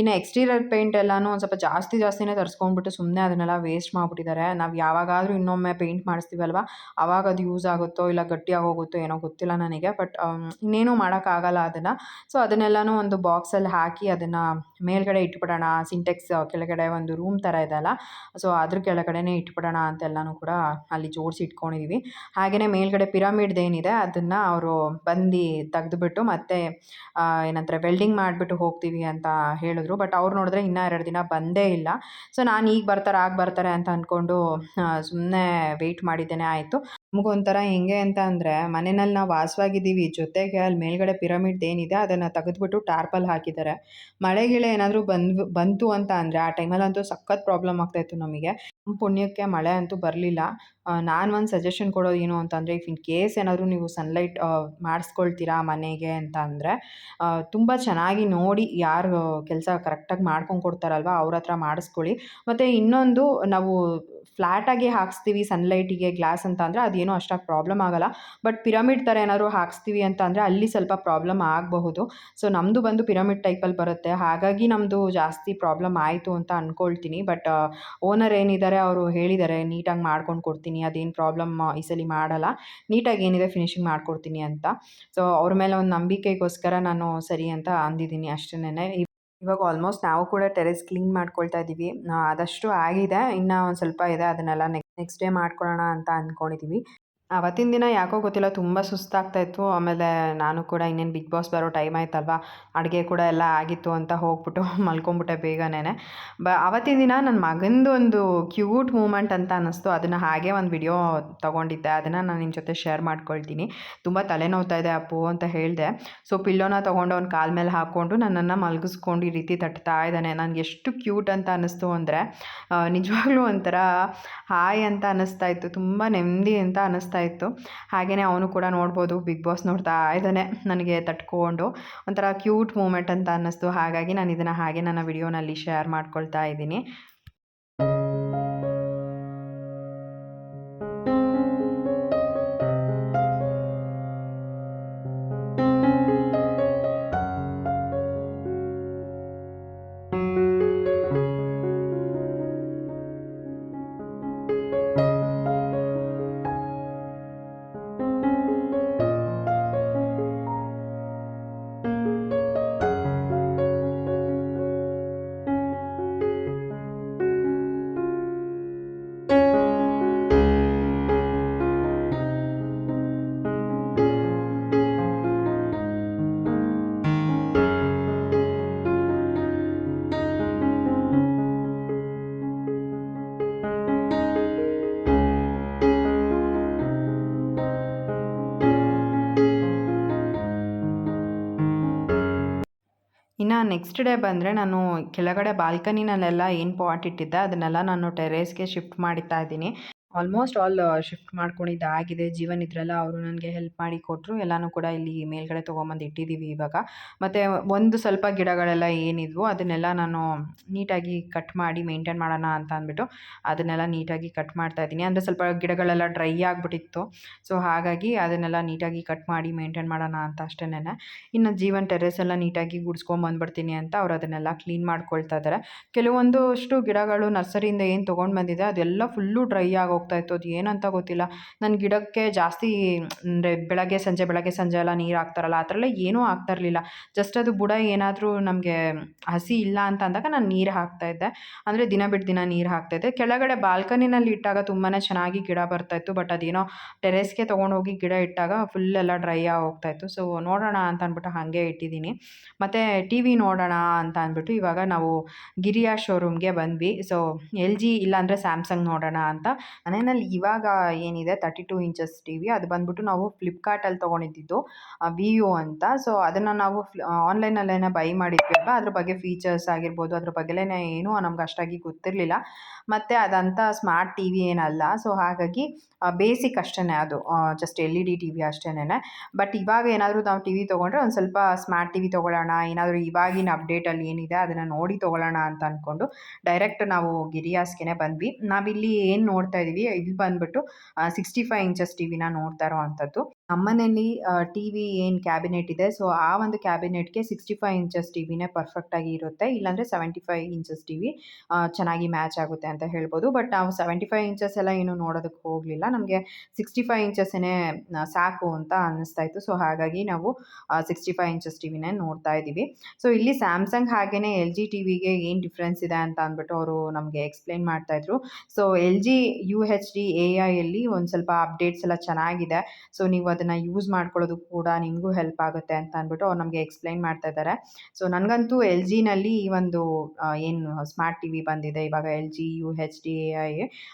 ಇನ್ನು ಎಕ್ಸ್ಟೀರಿಯರ್ ಪೇಂಟ್ ಎಲ್ಲನೂ ಒಂದು ಸ್ವಲ್ಪ ಜಾಸ್ತಿ ಜಾಸ್ತಿನೇ ತರಿಸ್ಕೊಂಡ್ಬಿಟ್ಟು ಸುಮ್ಮನೆ ಅದನ್ನೆಲ್ಲ ವೇಸ್ಟ್ ಮಾಡಿಬಿಟ್ಟಿದ್ದಾರೆ. ನಾವು ಯಾವಾಗಾದರೂ ಇನ್ನೊಮ್ಮೆ ಪೇಂಟ್ ಮಾಡಿಸ್ತೀವಲ್ವ? ಆವಾಗ ಅದು ಯೂಸ್ ಆಗುತ್ತೋ ಇಲ್ಲ ಗಟ್ಟಿಯಾಗಿ ಹೋಗುತ್ತೋ ಏನೋ ಗೊತ್ತಿಲ್ಲ ನನಗೆ ಬಟ್ ಇನ್ನೇನು ಮಾಡೋಕ್ಕಾಗಲ್ಲ ಅದನ್ನು. ಸೊ ಅದನ್ನೆಲ್ಲನೂ ಒಂದು ಬಾಕ್ಸಲ್ಲಿ ಹಾಕಿ ಅದನ್ನು ಮೇಲ್ಗಡೆ ಇಟ್ಬಿಡೋಣ. ಸಿಂಟೆಕ್ಸ್ ಕೆಳಗಡೆ ಒಂದು ರೂಮ್ ಥರ ಇದೆಯಲ್ಲ ಸೊ ಅದ್ರ ಕೆಳಗಡೆನೇ ಇಟ್ಬಿಡೋಣ ಅಂತೆಲ್ಲನೂ ಕೂಡ ಅಲ್ಲಿ ಜೋಡಿಸಿ ಇಟ್ಕೊಂಡಿದ್ದೀವಿ ಹಾಗೆಯೇ ಮೇಲ್ಗಡೆ ಪಿರಮಿಡ್ ಏನಿದೆ, ಅದನ್ನು ಅವರು ಬಂದು ತೆಗೆದುಬಿಟ್ಟು ಮತ್ತೆ ಏನಂತಾರೆ ವೆಲ್ಡಿಂಗ್ ಮಾಡಿಬಿಟ್ಟು ಹೋಗ್ತೀವಿ ಅಂತ ಹೇಳಿದ್ರು. ಬಟ್ ಅವ್ರು ನೋಡಿದ್ರೆ ಇನ್ನೂ ಎರಡು ದಿನ ಬಂದೇ ಇಲ್ಲ. ಸೊ ನಾನು ಈಗ ಬರ್ತಾರೆ, ಆಗ ಬರ್ತಾರೆ ಅಂತ ಅಂದ್ಕೊಂಡು ಸುಮ್ಮನೆ ವೆಯ್ಟ್ ಮಾಡಿದ್ದೇನೆ ಆಯಿತು. ನಮಗೊಂಥರ ಹೆಂಗೆ ಅಂತ ಅಂದರೆ ಮನೆಯಲ್ಲಿ ನಾವು ವಾಸವಾಗಿದ್ದೀವಿ, ಜೊತೆಗೆ ಅಲ್ಲಿ ಮೇಲ್ಗಡೆ ಪಿರಮಿಡ್ ಏನಿದೆ, ಅದನ್ನು ತೆಗೆದ್ಬಿಟ್ಟು ಟಾರ್ಪಲ್ ಹಾಕಿದ್ದಾರೆ. ಮಳೆ ಗಿಳೆ ಏನಾದರೂ ಬಂದು, ಬಂತು ಅಂತ ಅಂದರೆ, ಆ ಟೈಮಲ್ಲಂತೂ ಸಖತ್ ಪ್ರಾಬ್ಲಮ್ ಆಗ್ತಾಯಿತ್ತು ನಮಗೆ. ಪುಣ್ಯಕ್ಕೆ ಮಳೆ ಅಂತೂ ಬರಲಿಲ್ಲ. ನಾನು ಒಂದು ಸಜೆಷನ್ ಕೊಡೋದು ಏನು ಅಂತಂದರೆ ಇಫ್ ಇನ್ ಕೇಸ್ ಏನಾದರೂ ನೀವು ಸನ್ಲೈಟ್ ಮಾಡಿಸ್ಕೊಳ್ತೀರಾ ಮನೆಗೆ ಅಂತ ಅಂದರೆ ತುಂಬ ಚೆನ್ನಾಗಿ ನೋಡಿ ಯಾರು ಕೆಲಸ ಕರೆಕ್ಟಾಗಿ ಮಾಡ್ಕೊಂಡು ಕೊಡ್ತಾರಲ್ವ, ಅವ್ರ ಹತ್ರ ಮಾಡಿಸ್ಕೊಳ್ಳಿ. ಮತ್ತು ಇನ್ನೊಂದು, ನಾವು ಫ್ಲ್ಯಾಟಾಗಿ ಹಾಕ್ಸ್ತೀವಿ ಸನ್ಲೈಟಿಗೆ ಗ್ಲಾಸ್ ಅಂತ ಅಂದರೆ ಅದೇನೂ ಅಷ್ಟಾಗಿ ಪ್ರಾಬ್ಲಮ್ ಆಗಲ್ಲ. ಬಟ್ ಪಿರಮಿಡ್ ಥರ ಏನಾದರೂ ಹಾಕ್ಸ್ತೀವಿ ಅಂತ ಅಂದರೆ ಅಲ್ಲಿ ಸ್ವಲ್ಪ ಪ್ರಾಬ್ಲಮ್ ಆಗಬಹುದು. ಸೊ ನಮ್ಮದು ಬಂದು ಪಿರಮಿಡ್ ಟೈಪಲ್ಲಿ ಬರುತ್ತೆ. ಹಾಗಾಗಿ ನಮ್ಮದು ಜಾಸ್ತಿ ಪ್ರಾಬ್ಲಮ್ ಆಯಿತು ಅಂತ ಅಂದ್ಕೊಳ್ತೀನಿ ಬಟ್ ಓನರ್ ಏನಿದ್ದಾರೆ ಅವರು ಹೇಳಿದ್ದಾರೆ ನೀಟಾಗಿ ಮಾಡ್ಕೊಂಡು ಕೊಡ್ತೀನಿ. ಅದೇನು ಪ್ರಾಬ್ಲಮ್ ಈ ಸಲ ಮಾಡಲ್ಲ. ನೀಟಾಗಿ ಏನಿದೆ ಫಿನಿಶಿಂಗ್ ಮಾಡಿಕೊಡ್ತೀನಿ ಅಂತ. ಸೊ ಅವ್ರ ಮೇಲೆ ಒಂದು ನಂಬಿಕೆಗೋಸ್ಕರ ನಾನು ಸರಿ ಅಂತ ಅಂದಿದ್ದೀನಿ ಅಷ್ಟೇನೆ. ಇವಾಗ ಆಲ್ಮೋಸ್ಟ್ ನಾವು ಕೂಡ ಟೆರೆಸ್ ಕ್ಲೀನ್ ಮಾಡ್ಕೊಳ್ತಾ ಇದ್ದೀವಿ ಆದಷ್ಟು ಆಗಿದೆ. ಇನ್ನೂ ಒಂದು ಸ್ವಲ್ಪ ಇದೆ, ಅದನ್ನೆಲ್ಲ ನೆಕ್ಸ್ಟ್ ಡೇ ಮಾಡ್ಕೊಳ್ಳೋಣ ಅಂತ ಅಂದ್ಕೊಂಡಿದ್ದೀವಿ ಅವತ್ತಿನ ದಿನ ಯಾಕೋ ಗೊತ್ತಿಲ್ಲ, ತುಂಬ ಸುಸ್ತಾಗ್ತಾ ಇತ್ತು. ಆಮೇಲೆ ನಾನು ಕೂಡ ಇನ್ನೇನು ಬಿಗ್ ಬಾಸ್ ಬರೋ ಟೈಮ್ ಆಯ್ತಲ್ವಾ, ಅಡುಗೆ ಕೂಡ ಎಲ್ಲ ಆಗಿತ್ತು ಅಂತ ಹೋಗ್ಬಿಟ್ಟು ಮಲ್ಕೊಂಬಿಟ್ಟೆ ಬೇಗನೇ ಬ ಆವತ್ತಿನ ದಿನ ನನ್ನ ಮಗಂದು ಒಂದು ಕ್ಯೂಟ್ ಮೂಮೆಂಟ್ ಅಂತ ಅನ್ನಿಸ್ತು. ಅದನ್ನು ಹಾಗೆ ಒಂದು ವಿಡಿಯೋ ತೊಗೊಂಡಿದ್ದೆ. ಅದನ್ನು ನಾನು ನಿಮ್ಮ ಜೊತೆ ಶೇರ್ ಮಾಡ್ಕೊಳ್ತೀನಿ. ತುಂಬ ತಲೆನೋವ್ತಾ ಇದೆ ಅಪ್ಪು ಅಂತ ಹೇಳಿದೆ. ಸೊ, ಪಿಲ್ಲೋನ ತೊಗೊಂಡು ಅವ್ನ ಕಾಲ ಮೇಲೆ ಹಾಕ್ಕೊಂಡು ನನ್ನನ್ನು ಮಲಗಿಸ್ಕೊಂಡು ಈ ರೀತಿ ತಟ್ತಾ ಇದ್ದಾನೆ. ನನಗೆ ಎಷ್ಟು ಕ್ಯೂಟ್ ಅಂತ ಅನ್ನಿಸ್ತು ಅಂದರೆ ನಿಜವಾಗ್ಲೂ ಒಂಥರ ಹಾಯ್ ಅಂತ ಅನ್ನಿಸ್ತಾ ಇತ್ತು. ತುಂಬ ನೆಮ್ಮದಿ ಅಂತ ಅನ್ನಿಸ್ತಾ ಇತ್ತು. ಹಾಗೆಯೇ ಅವನು ಕೂಡ ನೋಡ್ಬೋದು ಬಿಗ್ ಬಾಸ್ ನೋಡ್ತಾ ಇದ್ದಾನೆ ನನಗೆ ತಟ್ಕೊಂಡು. ಒಂಥರ ಕ್ಯೂಟ್ ಮೂಮೆಂಟ್ ಅಂತ ಅನ್ನಿಸ್ತು. ಹಾಗಾಗಿ ನಾನು ಇದನ್ನು ಹಾಗೆ ನನ್ನ ವಿಡಿಯೋನಲ್ಲಿ ಶೇರ್ ಮಾಡ್ಕೊಳ್ತಾ ಇದ್ದೀನಿ. ಇನ್ನು ನೆಕ್ಸ್ಟ್ ಡೇ ಬಂದರೆ ನಾನು ಕೆಳಗಡೆ ಬಾಲ್ಕನಿನಲ್ಲೆಲ್ಲ ಏನು ಪಾಟ್ ಇಟ್ಟಿದ್ದೆ, ಅದನ್ನೆಲ್ಲ ನಾನು ಟೆರೇಸ್ಗೆ ಶಿಫ್ಟ್ ಮಾಡ್ತಾ ಇದ್ದೀನಿ. ಆಲ್ಮೋಸ್ಟ್ ಆಲ್ ಶಿಫ್ಟ್ ಮಾಡ್ಕೊಂಡಿದ್ದಾಗಿದೆ. ಜೀವನ್ ಇದ್ರಲ್ಲ ಅವರು ನನಗೆ ಹೆಲ್ಪ್ ಮಾಡಿ ಕೊಟ್ಟರು ಎಲ್ಲನೂ ಕೂಡ ಇಲ್ಲಿ ಮೇಲ್ಗಡೆ ತೊಗೊಂಬಂದು ಇಟ್ಟಿದ್ದೀವಿ ಇವಾಗ. ಮತ್ತು ಒಂದು ಸ್ವಲ್ಪ ಗಿಡಗಳೆಲ್ಲ ಏನಿದ್ವು, ಅದನ್ನೆಲ್ಲ ನಾನು ನೀಟಾಗಿ ಕಟ್ ಮಾಡಿ ಮೇಂಟೈನ್ ಮಾಡೋಣ ಅಂತ ಅಂದ್ಬಿಟ್ಟು ಅದನ್ನೆಲ್ಲ ನೀಟಾಗಿ ಕಟ್ ಮಾಡ್ತಾ ಇದ್ದೀನಿ. ಅಂದರೆ ಸ್ವಲ್ಪ ಗಿಡಗಳೆಲ್ಲ ಡ್ರೈ ಆಗಿಬಿಟ್ಟಿತ್ತು. ಸೊ ಹಾಗಾಗಿ ಅದನ್ನೆಲ್ಲ ನೀಟಾಗಿ ಕಟ್ ಮಾಡಿ ಮೇಂಟೈನ್ ಮಾಡೋಣ ಅಂತ ಅಷ್ಟೇ ಇನ್ನು ಜೀವನ್ ಟೆರೆಸ್ ಎಲ್ಲ ನೀಟಾಗಿ ಗುಡ್ಸ್ಕೊಂಬಂದ್ಬಿಡ್ತೀನಿ ಅಂತ ಅವ್ರು ಅದನ್ನೆಲ್ಲ ಕ್ಲೀನ್ ಮಾಡ್ಕೊಳ್ತಾ ಇದ್ದಾರೆ. ಕೆಲವೊಂದಷ್ಟು ಗಿಡಗಳು ನರ್ಸರಿಯಿಂದ ಏನು ತೊಗೊಂಡು ಬಂದಿದೆ, ಅದೆಲ್ಲ ಫುಲ್ಲು ಡ್ರೈ ಆಗಿ ಹೋಗ್ತಾ ಇತ್ತು ಅದು ಏನಂತ ಗೊತ್ತಿಲ್ಲ. ನನ್ನ ಗಿಡಕ್ಕೆ ಜಾಸ್ತಿ, ಅಂದರೆ ಬೆಳಗ್ಗೆ, ಸಂಜೆ ಬೆಳಗ್ಗೆ, ಸಂಜೆ ಎಲ್ಲ ನೀರು ಹಾಕ್ತಾರಲ್ಲ ಆ ಥರ ಎಲ್ಲ ಏನೂ ಆಗ್ತಾ ಇರಲಿಲ್ಲ. ಜಸ್ಟ್ ಅದು ಬುಡ ಏನಾದರೂ ನಮಗೆ ಹಸಿ ಇಲ್ಲ ಅಂತ ಅಂದಾಗ ನಾನು ನೀರು ಹಾಕ್ತಾಯಿದ್ದೆ ಅಂದರೆ ದಿನ ಬಿಟ್ಟು ದಿನ ನೀರು ಹಾಕ್ತಾಯಿದ್ದೆ ಕೆಳಗಡೆ ಬಾಲ್ಕನಿನಲ್ಲಿ ಇಟ್ಟಾಗ ತುಂಬಾ ಚೆನ್ನಾಗಿ ಗಿಡ ಬರ್ತಾಯಿತ್ತು ಬಟ್ ಅದೇನೋ ಟೆರೆಸ್ಗೆ ತೊಗೊಂಡೋಗಿ ಗಿಡ ಇಟ್ಟಾಗ ಫುಲ್ ಎಲ್ಲ ಡ್ರೈ ಆಗಿ ಹೋಗ್ತಾಯಿತ್ತು ಸೊ ನೋಡೋಣ ಅಂತ ಅಂದ್ಬಿಟ್ಟು ಹಾಗೆ ಇಟ್ಟಿದ್ದೀನಿ. ಮತ್ತು ಟಿ ವಿ ನೋಡೋಣ ಅಂತ ಅಂದ್ಬಿಟ್ಟು ಇವಾಗ ನಾವು ಗಿರಿಯಾ ಶೋರೂಮ್ಗೆ ಬಂದ್ವಿ. ಸೊ ಎಲ್ ಜಿ ಇಲ್ಲಾಂದರೆ ಸ್ಯಾಮ್ಸಂಗ್ ನೋಡೋಣ ಅಂತ. ಮನೆಯಲ್ಲಿ ಇವಾಗ ಏನಿದೆ thirty two inches T V ಅದು ಬಂದ್ಬಿಟ್ಟು ನಾವು ಫ್ಲಿಪ್ಕಾರ್ಟಲ್ಲಿ ತೊಗೊಂಡಿದ್ದು ವಿ ಯು ಅಂತ. ಸೊ ಅದನ್ನು ನಾವು ಆನ್ಲೈನಲ್ಲೇ ಬೈ ಮಾಡಿದ್ವಿ ಅಲ್ವಾ? ಅದ್ರ ಬಗ್ಗೆ ಫೀಚರ್ಸ್ ಆಗಿರ್ಬೋದು, ಅದ್ರ ಬಗ್ಗೆಲೇ ಏನೂ ನಮ್ಗೆ ಅಷ್ಟಾಗಿ ಗೊತ್ತಿರಲಿಲ್ಲ. ಮತ್ತು ಅದಂಥ ಸ್ಮಾರ್ಟ್ ಟಿ ವಿ ಏನಲ್ಲ. ಸೊ ಹಾಗಾಗಿ ಬೇಸಿಕ್ ಅಷ್ಟೇ ಅದು. Just L E D T V ಅಷ್ಟೇ ಬಟ್ ಇವಾಗ ಏನಾದರೂ ನಾವು ಟಿ ವಿ ತೊಗೊಂಡ್ರೆ ಒಂದು ಸ್ವಲ್ಪ ಸ್ಮಾರ್ಟ್ ಟಿ ವಿ ತೊಗೊಳ್ಳೋಣ. ಏನಾದರೂ ಇವಾಗಿನ ಅಪ್ಡೇಟಲ್ಲಿ ಏನಿದೆ ಅದನ್ನು ನೋಡಿ ತೊಗೊಳ್ಳೋಣ ಅಂತ ಅಂದ್ಕೊಂಡು ಡೈರೆಕ್ಟ್ ನಾವು ಗಿರಿಯಾಸ್ಗೆ ಬಂದ್ವಿ. ನಾವಿಲ್ಲಿ ಏನು ನೋಡ್ತಾ ಇದ್ದೀವಿ ಇಲ್ಲಿ ಬಂದುಬಿಟ್ಟು ಸಿಕ್ಸ್ಟಿ ಫೈವ್ ಇಂಚಸ್ ಟಿ ವಿನ ನೋಡ್ತಾ ಇರೋ ಅಂಥದ್ದು ನಮ್ಮನೇಲಿ ಟಿ ವಿ ಏನು ಕ್ಯಾಬಿನೆಟ್ ಇದೆ. ಸೊ, ಆ ಒಂದು ಕ್ಯಾಬಿನೆಟ್ಗೆ ಸಿಕ್ಸ್ಟಿ ಫೈವ್ ಇಂಚಸ್ ಟಿ ವಿನೇ ಪರ್ಫೆಕ್ಟಾಗಿ ಇರುತ್ತೆ. ಇಲ್ಲಾಂದರೆ seventy five inches T V ಚೆನ್ನಾಗಿ ಮ್ಯಾಚ್ ಆಗುತ್ತೆ ಅಂತ ಹೇಳ್ಬೋದು. ಬಟ್ ನಾವು ಸೆವೆಂಟಿ ಫೈವ್ ಇಂಚಸ್ ಎಲ್ಲ ಏನು ನೋಡೋದಕ್ಕೆ ಹೋಗಲಿಲ್ಲ. ನಮಗೆ ಸಿಕ್ಸ್ಟಿ ಫೈವ್ ಇಂಚಸ್ಸೇ ಸಾಕು ಅಂತ ಅನ್ನಿಸ್ತಾ ಇತ್ತು. ಸೊ, ಹಾಗಾಗಿ ನಾವು ಸಿಕ್ಸ್ಟಿ ಫೈವ್ ಇಂಚಸ್ ಟಿ ವಿನೇ ನೋಡ್ತಾ ಇದ್ದೀವಿ. ಸೊ, ಇಲ್ಲಿ ಸ್ಯಾಮ್ಸಂಗ್ ಹಾಗೆಯೇ ಎಲ್ ಜಿ ಟಿ ವಿಗೆ ಏನು ಡಿಫ್ರೆನ್ಸ್ ಇದೆ ಅಂತ ಅಂದ್ಬಿಟ್ಟು ಅವರು ನಮಗೆ ಎಕ್ಸ್ಪ್ಲೈನ್ ಮಾಡ್ತಾಯಿದ್ರು so, L G U H D A ಐಯಲ್ಲಿ ಒಂದು ಸ್ವಲ್ಪ ಅಪ್ಡೇಟ್ಸ್ ಎಲ್ಲ ಚೆನ್ನಾಗಿದೆ. ಸೊ, ನೀವು ಅದನ್ನು ಯೂಸ್ ಮಾಡ್ಕೊಳ್ಳೋದು ಕೂಡ ನಿಮಗೂ ಹೆಲ್ಪ್ ಆಗುತ್ತೆ ಅಂತ ಅಂದ್ಬಿಟ್ಟು ಅವ್ರು ನಮಗೆ ಎಕ್ಸ್ಪ್ಲೈನ್ ಮಾಡ್ತಾ ಇದ್ದಾರೆ. ಸೊ ನನಗಂತೂ ಎಲ್ ಜಿನಲ್ಲಿ ಈ ಒಂದು ಏನು ಸ್ಮಾರ್ಟ್ ಟಿ ವಿ ಬಂದಿದೆ, ಇವಾಗ L G U H D I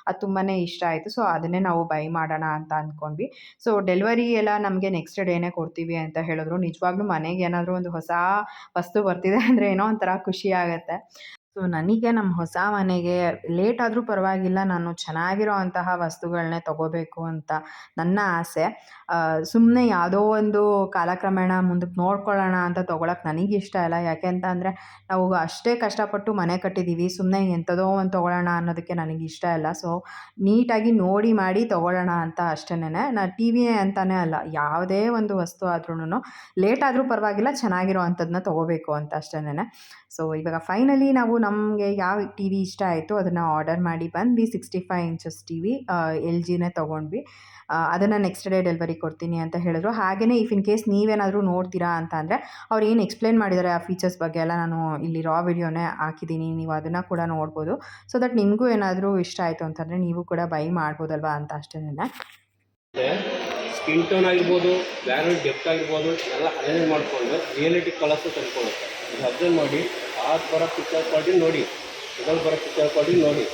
ಅದು ತುಂಬಾ ಇಷ್ಟ ಆಯಿತು. ಸೊ ಅದನ್ನೇ ನಾವು ಬೈ ಮಾಡೋಣ ಅಂತ ಅಂದ್ಕೊಂಡ್ವಿ ಸೊ ಡೆಲಿವರಿ ಎಲ್ಲ ನಮಗೆ ನೆಕ್ಸ್ಟ್ ಡೇನೇ ಕೊಡ್ತೀವಿ ಅಂತ ಹೇಳಿದ್ರು. ನಿಜವಾಗ್ಲೂ ಮನೆಗೆ ಏನಾದರೂ ಒಂದು ಹೊಸ ವಸ್ತು ಬರ್ತಿದೆ ಅಂದರೆ ಏನೋ ಒಂಥರ ಖುಷಿ ಆಗುತ್ತೆ. ಸೊ, ನನಗೆ ನಮ್ಮ ಹೊಸ ಮನೆಗೆ ಲೇಟ್ ಆದರೂ ಪರವಾಗಿಲ್ಲ, ನಾನು ಚೆನ್ನಾಗಿರೋ ಅಂತಹ ವಸ್ತುಗಳನ್ನೇ ತೊಗೋಬೇಕು ಅಂತ ನನ್ನ ಆಸೆ. ಸುಮ್ಮನೆ ಯಾವುದೋ ಒಂದು ಕಾಲಕ್ರಮೇಣ ಮುಂದಕ್ಕೆ ನೋಡ್ಕೊಳ್ಳೋಣ ಅಂತ ತೊಗೊಳಕ್ಕೆ ನನಗೆ ಇಷ್ಟ ಇಲ್ಲ. ಯಾಕೆ ಅಂತ ಅಂದರೆ, ನಾವು ಅಷ್ಟೇ ಕಷ್ಟಪಟ್ಟು ಮನೆ ಕಟ್ಟಿದ್ದೀವಿ ಸುಮ್ಮನೆ ಎಂಥದೋ ಒಂದು ತೊಗೊಳ್ಳೋಣ ಅನ್ನೋದಕ್ಕೆ ನನಗೆ ಇಷ್ಟ ಇಲ್ಲ. ಸೊ, ನೀಟಾಗಿ ನೋಡಿ ಮಾಡಿ ತೊಗೊಳ್ಳೋಣ ಅಂತ ಅಷ್ಟೇನೆ ನಾ ಟಿ ವಿ ಅಂತಲೇ ಅಲ್ಲ, ಯಾವುದೇ ಒಂದು ವಸ್ತು ಆದ್ರೂ ಲೇಟ್ ಆದರೂ ಪರವಾಗಿಲ್ಲ, ಚೆನ್ನಾಗಿರೋ ಅಂಥದ್ದನ್ನ ತೊಗೋಬೇಕು ಅಂತ ಅಷ್ಟೇನೆ ಸೊ ಇವಾಗ ಫೈನಲಿ ನಾವು ನಮಗೆ ಯಾವ ಟಿ ವಿ ಇಷ್ಟ ಆಯಿತು ಅದನ್ನು ಆರ್ಡರ್ ಮಾಡಿ ಬಂದ್ವಿ sixty five inches T V L ಜಿನೇ ತೊಗೊಂಡ್ವಿ. ಅದನ್ನು ನೆಕ್ಸ್ಟ್ ಡೇ ಡೆಲಿವರಿ ಕೊಡ್ತೀನಿ ಅಂತ ಹೇಳಿದ್ರು. ಹಾಗೆಯೇ ಇಫ್ ಇನ್ ಕೇಸ್ ನೀವೇನಾದರೂ ನೋಡ್ತೀರಾ ಅಂತ ಅಂದರೆ ಅವ್ರು ಏನು ಎಕ್ಸ್ಪ್ಲೇನ್ ಮಾಡಿದ್ದಾರೆ ಆ ಫೀಚರ್ಸ್ ಬಗ್ಗೆ ಎಲ್ಲ ನಾನು ಇಲ್ಲಿ ರಾ ವಿಡಿಯೋನೇ ಹಾಕಿದ್ದೀನಿ, ನೀವು ಅದನ್ನು ಕೂಡ ನೋಡ್ಬೋದು. ಸೊ ದಟ್ ನಿಮಗೂ ಏನಾದರೂ ಇಷ್ಟ ಆಯಿತು ಅಂತಂದರೆ ನೀವು ಕೂಡ ಬೈ ಮಾಡ್ಬೋದಲ್ವಾ ಅಂತ ಅಷ್ಟೇ ಸ್ಕಿನ್ ಟೋನ್ ಆಗಿರ್ಬೋದು, ಬ್ಯಾರಲ್ ಡೆಪ್ತ್ ಆಗಿರ್ಬೋದು, ಎಲ್ಲ ಅರೇಂಜ್ ಮಾಡಿಕೊಂಡು ರಿಯಾಲಿಟಿ ಕಲರ್ಸು ತಂದ್ಕೊಳ್ಳುತ್ತೆ ಇದು ಅಬ್ಸರ್ವ್ ಮಾಡಿ ಆ ಬರೋ ಪಿಕ್ಚರ್ ಕ್ವಾಲಿಟಿ ನೋಡಿ, ಇದ್ರಲ್ಲಿ ಬರೋ ಪಿಕ್ಚರ್ ಕ್ವಾಲಿಟಿ ನೋಡಿ.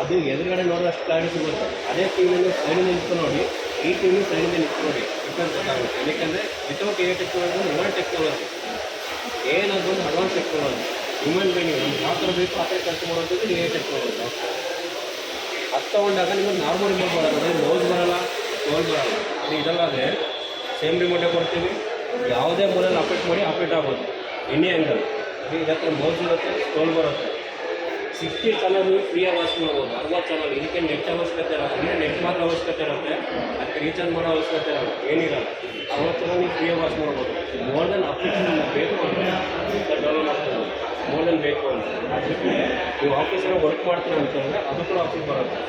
ಅದು ಎದುರುಗಡೆ ನೋಡೋ ಅಷ್ಟು ಕ್ಲಾರಿಟಿ ಸಿಗುತ್ತೆ. ಅದೇ ಟಿ ವಿನಲ್ಲಿ ಸೈಡಿಂದ ನಿಂತ್ಕೊಂಡು ನೋಡಿ, ಈ ಟಿ ವಿ ಸೈಡಿಂದ ನಿಂತ್ಕೊಂಡು ನೋಡಿ ಡಿಫ್ರೆನ್ಸ್ ಗೊತ್ತಾಗುತ್ತೆ. ಯಾಕೆಂದರೆ without a technology human technology ಏನಾದ್ರು ಒಂದು ಅಡ್ವಾನ್ಸ್ ಟೆಕ್ನಾಲಜಿ ಹ್ಯೂಮನ್ ಬೀಯಿಂಗ್ ನಮ್ಗೆ ಯಾವ ಥರ ಬೇಕು, ಆ ಥರ ಕೆಲಸ ಮಾಡೋದು ಎ ಟೆಕ್ನಾಲಜಿ ಅದು ತೊಗೊಂಡಾಗ ನಿಮಗೆ ನಾರ್ಮಲ್ ರಿಮೋಟ್ ಬರೋದು ನೋಸ್ ಬರೋಲ್ಲ ಟೋಲ್ ಬರಲ್ಲ. ಅದು ಇದಲ್ಲಾದರೆ ಸೇಮ್ ರಿಮೋಟೇ ಕೊಡ್ತೀವಿ. ಯಾವುದೇ ಮೂಲೆಯಲ್ಲಿ ಅಪ್ಡೇಟ್ ಮಾಡಿ ಅಪ್ಡೇಟ್ ಆಗ್ಬೋದು. ಎನಿ ಆ್ಯಂಗಲ್ ಹತ್ರ ಮೌಸ್ ಇರುತ್ತೆ ಟೋಲ್ ಬರುತ್ತೆ. ಸಿಕ್ಸ್ಟಿ ಚಾನಲ್ ನೀವು ಫ್ರೀಯಾಗಿ ವಾಚ್ ಮಾಡ್ಬೋದು. ಅರವತ್ತು ಚಾನಲ್ ಇದಕ್ಕೆ ನೆಟ್ ಅವಶ್ಯಕತೆ ಇರಲ್ಲ. ಅಂದರೆ ನೆಟ್ ಮಾತ್ರ ಅವಶ್ಯಕತೆ ಇರುತ್ತೆ. ಅದಕ್ಕೆ ರೀಚಾರ್ಜ್ ಮಾಡೋ ಅವಶ್ಯಕತೆ ಇರಲ್ಲ. ಏನಿರಲ್ಲ. ಅರವತ್ತು ಚಾನಲ್ ನೀವು ಫ್ರೀಯಾಗಿ ವಾಚ್ ಮಾಡ್ಬೋದು. ಮೋರ್ ದೆನ್ ಅಪ್ಲಿಕೇಶನ್ ಬೇಕು ಅಂದರೆ ಡೌನ್ಲೋಡ್ ಮಾಡ್ಬೋದು ಮೋರ್ ದೆನ್ ಬೇಕು ಅಂತ ಅದಕ್ಕೆ ನೀವು ಆಫೀಸಲ್ಲಿ ವರ್ಕ್ ಮಾಡ್ತೀರ ಅಂತಂದರೆ ಅದು ಕೂಡ ಆಫೀಸ್ ಬರುತ್ತೆ.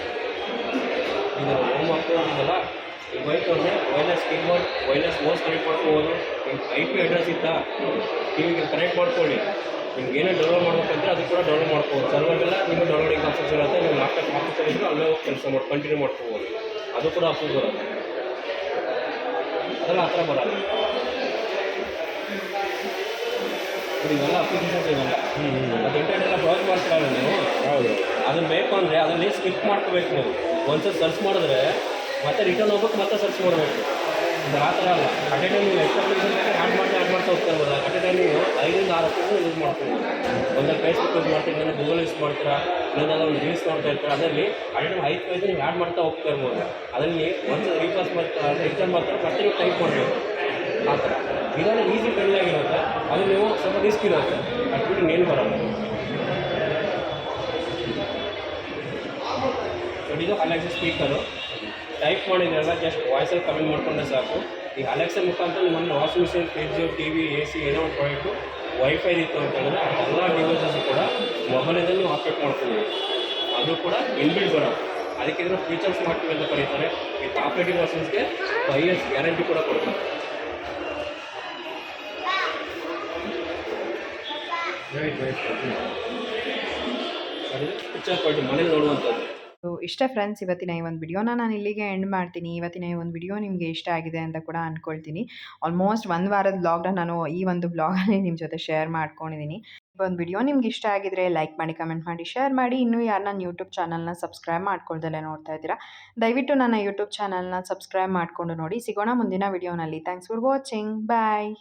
ಈಗ ಹೋಮ್ ಹಾಕೋದಿದೆಯಲ್ಲ ಈ ಬೈಕ್ ಅಂದರೆ wireless keyboard wireless mouse connect ಮಾಡ್ಕೋಬೋದು. ನಿಮ್ಮ ಐ ಪಿ ಅಡ್ರೆಸ್ ಇತ್ತಾ ಟಿವಿಗೆ ಕನೆಕ್ಟ್ ಮಾಡ್ಕೊಳ್ಳಿ. ನಿಮ್ಗೆ ಏನೇ ಡೌನ್ಲೋಡ್ ಮಾಡ್ಬೇಕಂದ್ರೆ ಅದು ಕೂಡ ಡೌನ್ಲೋಡ್ ಮಾಡ್ಕೋಬೋದು. ಸರ್ವರ್ಗೆಲ್ಲ ನಿಮ್ಮ ಡೌನ್ಲೋಡಿಂಗ್ ಆಪ್ಷನ್ಸ್ ಇರುತ್ತೆ. ನೀವು ಲ್ಯಾಪ್ಟಾಪ್ ಆಫೀಸಲ್ಲಿ ಇದ್ದರೂ ಅಲ್ಲೇ ಹೋಗಿ ಕೆಲಸ ಮಾಡಿ ಕಂಟಿನ್ಯೂ ಮಾಡ್ಕೋಬೋದು. ಅದು ಕೂಡ ಆಪ್ಷನ್ ಬರುತ್ತೆ. ಅದೆಲ್ಲ ಆ ಥರ ಬರಲ್ಲ ಇವೆಲ್ಲ ಅಪ್ಲಿಕೇಶನ್ಸ್ ಇವೆಲ್ಲ. ಅದು ಇಂಟರ್ನೆಟ್ ಎಲ್ಲ ಬ್ರೌಸ್ ಮಾಡ್ತೀರಲ್ಲ ನೀವು? ಹೌದು. ಅದನ್ನು ಬೇಕು ಅಂದರೆ ಅದನ್ನೇ ಸ್ಕಿಪ್ ಮಾಡ್ಕೋಬೇಕು ನೀವು. ಒಂದ್ಸಲ ಸರ್ಚ್ ಮಾಡಿದ್ರೆ ಮತ್ತೆ ರಿಟರ್ನ್ ಹೋಗ್ಬೇಕು, ಮತ್ತೆ ಸರ್ಚ್ ಮಾಡಬೇಕು. ಆ ಥರ ಅಲ್ಲ. ಅಟ್ ಎ ನೀವು ಎಕ್ಸ್ಪೆಕ್ಟೇಷನ್ ಆ್ಯಡ್ ಮಾಡ್ತಾ ಆ್ಯಡ್ ಮಾಡ್ತಾ ಹೋಗ್ತಾ ಅಟ್ ಎ ಟೈಮ್ ನೀವು ಐದರಿಂದ ಆರು ಅಪ್ಲಿಕೇಶನ್ ಯೂಸ್ ಮಾಡ್ತೀವಿ ಒಂದು ಫೇಸ್ಬುಕ್ ಯೂಸ್ ಮಾಡ್ತೀರಾ, ಇಲ್ಲ ಗೂಗಲ್ ಯೂಸ್ ಮಾಡ್ತೀರಾ ಇಲ್ಲಾಂದ್ರೆ ಒಂದು ರೀಲ್ಸ್ ನೋಡ್ತಾ ಇರ್ತೀರ, ಅದರಲ್ಲಿ ಅಟ್ ಟೈಮ್ ಐದು ಪೇಜ್ ನೀವು ಆ್ಯಡ್ ಮಾಡ್ತಾ ಹೋಗ್ತಾ ಇರ್ಬೋದು. ಅದರಲ್ಲಿ ಒಂದು ರೀಫಾಸ್ ಮಾಡ್ತಾ ರಿಟರ್ನ್ ಮಾಡ್ತಾರೆ, ಮತ್ತೆ ನೀವು ಟೈಪ್ ಮಾಡಬೇಕು. ಆ ಥರ. ಇದನ್ನು ಈಸಿ ಆಗಿರುತ್ತೆ. ಅದು ನೀವು ಸ್ವಲ್ಪ ರಿಸ್ಕ್ ಇರುತ್ತೆ. ಅದು ಬಿಟ್ಟು ನೇಮ್ ಬರಲ್ಲ. ಇದು ಅಲೆಕ್ಸಾ ಸ್ಪೀಕರು ಟೈಪ್ ಮಾಡಿದ್ರಲ್ಲ ಜಸ್ಟ್ ವಾಯ್ಸಲ್ಲಿ ಕಮೆಂಟ್ ಮಾಡಿಕೊಂಡ್ರೆ ಸಾಕು. ಈಗ ಅಲೆಕ್ಸಾ ಮುಖಾಂತರ ನಿಮ್ಮ ಮನೆ washing machine fridge T V A C ಏನೋ ಒಂದು ಪ್ರಾಡಕ್ಟು ವೈಫೈ ಇತ್ತು ಅಂತ ಹೇಳಿದ್ರೆ ಎಲ್ಲ ಡಿವೈಸಸ್ ಕೂಡ ಮೊಬೈಲಿಂದ ನೀವು ಆಪ್ರೇಟ್ ಮಾಡ್ಕೊಬೋದು ಅದು ಕೂಡ ಇನ್ಬಿಲ್ಡ್ ಬರೋದು ಅದಕ್ಕೆ ಇದನ್ನು ಫೀಚರ್ಸ್ ಮಾಡ್ತೀವಿ ಅಂತ ಕರೀತಾರೆ. ವಿತ್ ಆಪರೇಟಿಂಗ್ ವರ್ಷನ್ಸ್ಗೆ ಫೈವ್ ಇಯರ್ಸ್ ಗ್ಯಾರಂಟಿ ಕೂಡ ಕೊಡ್ತಾರೆ. ಪಿಕ್ಚರ್ ಕ್ವಾಲಿಟಿ ಮನೇಲಿ ನೋಡುವಂಥದ್ದು. ಸೊ ಇಷ್ಟೇ ಫ್ರೆಂಡ್ಸ್ ಇವತ್ತಿನ ಈ ಒಂದು ವಿಡಿಯೋನ ನಾನು ಇಲ್ಲಿಗೆ ಎಂಡ್ ಮಾಡ್ತೀನಿ. ಇವತ್ತಿನ ಈ ಒಂದು ವಿಡಿಯೋ ನಿಮಗೆ ಇಷ್ಟ ಆಗಿದೆ ಅಂತ ಕೂಡ ಅಂದ್ಕೊಳ್ತೀನಿ ಆಲ್ಮೋಸ್ಟ್ ಒಂದು ವಾರದ ಬ್ಲಾಗ್ನ ನಾನು ಈ ಒಂದು ಬ್ಲಾಗಲ್ಲಿ ನಿಮ್ಮ ಜೊತೆ ಶೇರ್ ಮಾಡ್ಕೊಂಡಿದ್ದೀನಿ ಈ ಒಂದು ವಿಡಿಯೋ ನಿಮ್ಗೆ ಇಷ್ಟ ಆಗಿದ್ರೆ ಲೈಕ್ ಮಾಡಿ ಕಮೆಂಟ್ ಮಾಡಿ ಶೇರ್ ಮಾಡಿ. ಇನ್ನೂ ಯಾರು ನನ್ನ ಯೂಟ್ಯೂಬ್ ಚಾನಲ್ನ ಸಬ್ಸ್ಕ್ರೈಬ್ ಮಾಡ್ಕೊಳ್ದಲ್ಲೇ ನೋಡ್ತಾ ಇದ್ದೀರಾ, ದಯವಿಟ್ಟು ನನ್ನ ಯೂಟ್ಯೂಬ್ ಚಾನಲ್ನ ಸಬ್ಸ್ಕ್ರೈಬ್ ಮಾಡಿಕೊಂಡು ನೋಡಿ. ಸಿಗೋಣ ಮುಂದಿನ ವಿಡಿಯೋನಲ್ಲಿ ಥ್ಯಾಂಕ್ಸ್ ಫಾರ್ ವಾಚಿಂಗ್ ಬಾಯ್